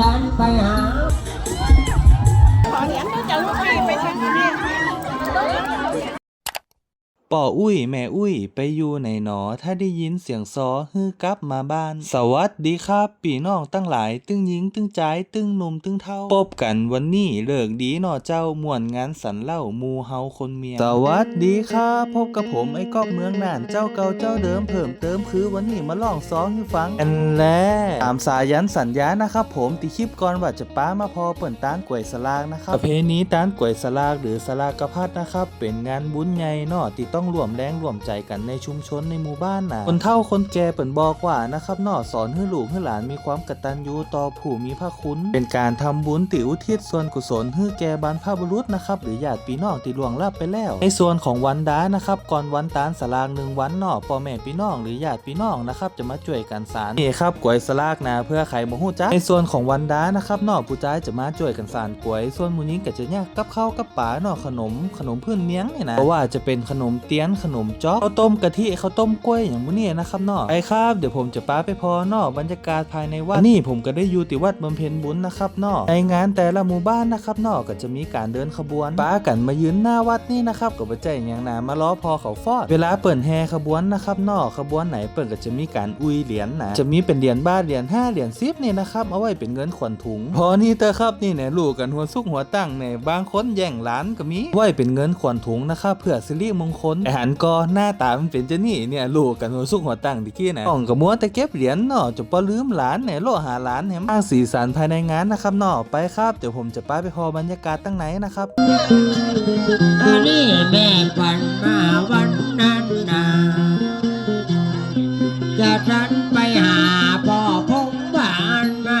ดันไปหาขอเหรียงจะลูกไปไปทางนี้ ป่ออุ้ย แม่อุ้ย ไปอยู่ไหนหนอ ถ้าได้ยินเสียงซอฮือกลับมาบ้าน สวัสดีครับปีน้องตั้งหลาย ตึงหญิงตึงใจตึงหนุ่มตึงเท่าพบกันวันนี้เลิกดีหนอเจ้าม่วนงานสันเล่ามูเฮาคนเมีย สวัสดีครับพบกับผมไอ้กอกเมืองน่านเจ้าเก่าเจ้าเดิมเพิ่มเติมคือวันนี้มาลองซอให้ฟังอันแรกตามสายันสัญญานะครับผมติคลิปก่อนว่าจะป้ามาพอเปิ่นต้านกวยสลากนะครับประเพณีต้านกวยสลากหรือสลากกระพัดนะครับเป็นงานบุญใหญ่เนาะที่ต้องรวมแรงรวมใจกันในชุมชนในหมู่บ้านนะคนเฒ่าคนแก่เปิ่นบอกว่านะครับนาะสอนให้ลูกให้หลานมีความกตัญญูต่อผู้มีพระคุณ เป็นการทำบุญติอุทิศส่วนกุศลให้แก่บรรพบุรุษนะครับหรือญาติพี่น้องที่ล่วงลับไปแล้ว ในส่วนของวันดานะครับก่อนวันตานสลากหนึ่งวันนาะพ่อแม่พี่น้องหรือญาติพี่น้องนะครับจะมาช่วยกันสารนี่ครับกวยสลากนะเพื่อใครมาหู้จักในส่วนของวันดานะครับนาะผู้ชาจะมาช่วยกันสารกวย ส่วนมูนี้ก็จะเนี่ยกกับข้าวกับป๋านาะขนม ขนมพื้นเมียงเนี่ยนะเพราะว่าจะเป็นขนมเตียนขนมจ๊อกข้าวต้มกะทิข้าวต้มกล้วยอย่างมูนี่นะครับเนาะไปครับเดี๋ยวผมจะป้าไปพอเนาะบรรยากาศภายในวัดนี่ผมก็ได้อยู่ที่วัดบำเพ็ญบุญนะครับเนาะในงานแต่ละหมู่บ้านนะครับเนาะก็จะมีการเดินขบวนป้ากันมายืนหน้าวัดนี่นะครับกับปัจจัยอย่างนามาล้อพอเขาฟอดเวลาเปิดแห่ขบวนนะครับเนาะขบวนไหนเปิดก็จะมีการอุยเหรียญนะจะมีเป็นเหรียญบ้านเหรียญห้าเหรียญสิบนี่นะครับเอาไว้เป็นเงินขวัญถุงพอนี่เตอครับนี่เนี่ยลูกกันหัวซุกหัวตั้งเนี่ยบางคนแย่งหลานก็มีไว้เป็นเงินขวัญถุงนะครับเพื่อสิริมงคลอาหารก็หน้าตามันเป็นจะนี่เนี่ยลูกกันหัวซุกหัวตั้งดิกี้นะต้องกับมัวแต่เก็บเหรียญเนาะจะปอลืมหลานเนี่ยโลหาหลานเนี่ยมาสีสันภายในงานนะครับเนาะไปครับเดี๋ยวผมจะป้าไปพอบรรยากาศตั้งไหนนะครับอันนี้แม่ฝันมาวันนั้นนาจะดันไปหาพ่อพงบ้านมา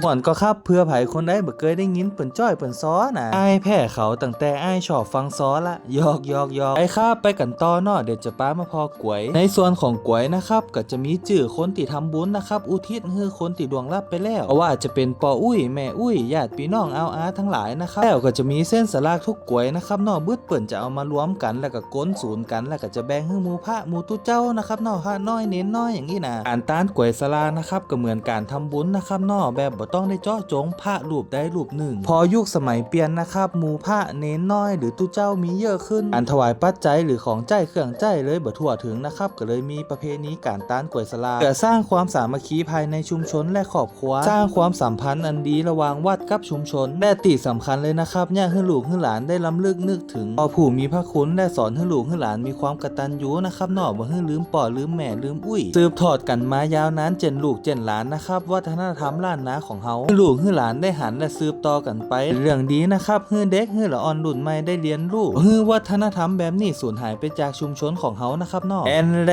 งก่อนก็ครับเพื่อไผคนได้บ่เคยได้ยินเปิ่นจ้อยเปิ่นซ้อนะอ้แพ้เขาตั้งแต่อ้ายชอบฟังซ้อละยอกยอกยอกไอ้ข้าไปกันต่อเนาะเดี๋ยวจะป้ามาพอกวย ในส่วนของกวยนะครับก็จะมีจื่อคนที่ทำบุญนะครับอุทิศให้คนที่ดวงลับไปแล้วเพราะว่าจะเป็นปออุ้ยแม่อุ้ยญาติพี่น้องเอาอาทั้งหลายนะครับแล้วก็จะมีเส้นสลากทุกกวยนะครับนาะบึดเปิ่นจะเอามารวมกันแล้วก็ก้นศูนย์กันแล้วก็จะแบ่งให้หมู่พระหมู่ตุเจ้านะครับนาะพระน้อยเน้นน้อยอย่างนี้นะการต้านกวยสลานะครับก็เหมือนการทำบุญนะครับนาะแบบบต้องได้เจาะจงพระรูปใดรูปหนึ่ง พอยุคสมัยเปลี่ยนนะครับหมู่พระเน้นน้อย หรือตุเจ้ามีเยอะขึ้นการถวายปัจจัยหรือของใจเครื่องใจเลยบ่ทั่วถึงนะครับ ก็เลยมีประเพณีการต้านกวยสลาเพื่อสร้างความสามัคคีภายในชุมชนและครอบครัว สร้างความสัมพันธ์อันดีระหว่างวัดกับชุมชนและติสำคัญเลยนะครับเนี่ยให้ลูกให้หลานได้ล้ำลึกนึกถึงพอผู้มีพระคุณและสอนให้ลูกให้หลานมีความกตัญญูนะครับนอกบ่ให้ลืมป่อลืมแม่ลืมอุ้ย สืบทอดกันมายาวนานเจนลูกเจนหลานนะครับวัฒนธรรมล้านนาของเฮาลูกให้หลานได้หันและสืบต่อกันไป เรื่องดีนะครับให้เด็กให้ละอ่อนรุ่นใหม่ได้เรียนรู้ให้วัฒนธรรมแบบนี้สูญหายไปจากชุมชนของเฮานะครับนอกแอนแล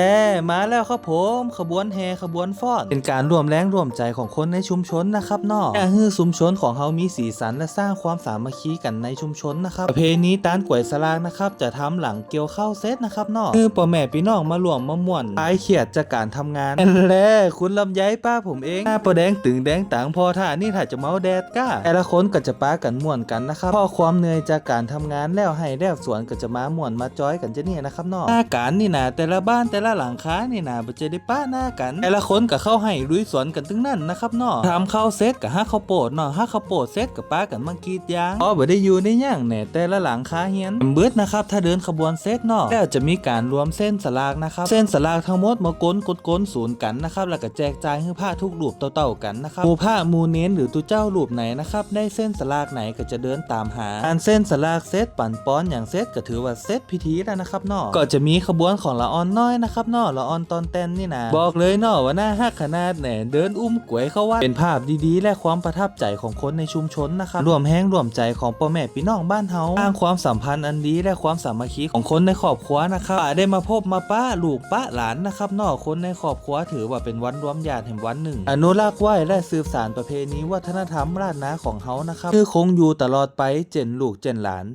มาแล้วครับผมขบวนแห่ขบวนฟ้อนเป็นการร่วมแรงร่วมใจของคนในชุมชนนะครับนอกแค่ให้ชุมชนของเฮามีสีสันและสร้างความสามัคคีกันในชุมชนนะครับประเพณีตานกวยสลากนะครับจะทำหลังเกี่ยวข้าวเซตนะครับนอกคือพ่อแม่พี่น้องมารวมมาม่วนคลายเครียดจากการทำงานแอนแลคุณลำไยป้าผมเองหน้าประแดงตึงแดงต่างพอท่านี่ถ้าจะเมาแดดก้าแต่ละคนก็จะป้ากันม่วนกันนะครับพอความเหนื่อยจากการทำงานแล้วให้แล้วสวนก็จะมาม่วนมาจอยกันจะเนี่ยนะครับนอกหน้าการนี่นะแต่ละบ้านแต่ละหลังค้านี่นะบ่จะได้ป้าหน้ากัน แต่ละคนก็เข้าให้ลุยสวนกันตึงนั่นนะครับนอกทำข้าวเซตกับฮักข้าวโพดนาะฮักข้าวโพดเซตกับป้ากันมังกรีดยางอ๋อบ่ได้อยู่ในย่างแหน่แต่ละหลังค้าเฮียนเบิดนะครับถ้าเดินขบวนเซตนาะแล้วจะมีการรวมเส้นสลากนะครับเส้นสลากทั้งหมดมากลกดกลศูนย์กันนะครับแล้วก็แจกจ่ายให้ผ้าทุกรูปเต่าๆกันนะครับหมู่ผ้าหมูเน้นหรือตุเจ้ารูปไหนนะครับได้เส้นสลากไหนก็จะเดินตามหาการเส้นสลากเซตปั่นป้อนอย่างเซตก็ถือว่าเซตพิธีแล้วนะครับนาะก็จะมีขบวนของละออนน้อยนะครับนาะละออนตอนเต้นนี่นะบอกเลยนาะว่าหน้าฮักขนาดแหนเดินอุ้มกวยเข้าว่าเป็นภาพดีๆ และความประทับใจของคนในชุมชนนะครับรวมแห้งรวมใจของพ่อแม่พี่น้องบ้านเฮาสร้างความสัมพันธ์อันดีและความสามัคคีของคนในครอบครัวนะครับได้มาพบมาป้าลูกป้าหลานนะครับนาะคนในครอบครัวถือว่าเป็นวันรวมญาติแห่งวันหนึ่ง อนุรักษ์ไว้และสืบสานประเพณีวัฒนธรรมล้านนาของเฮานะครับคือคงอยู่ตลอดไปเจนลูกเจนหลาน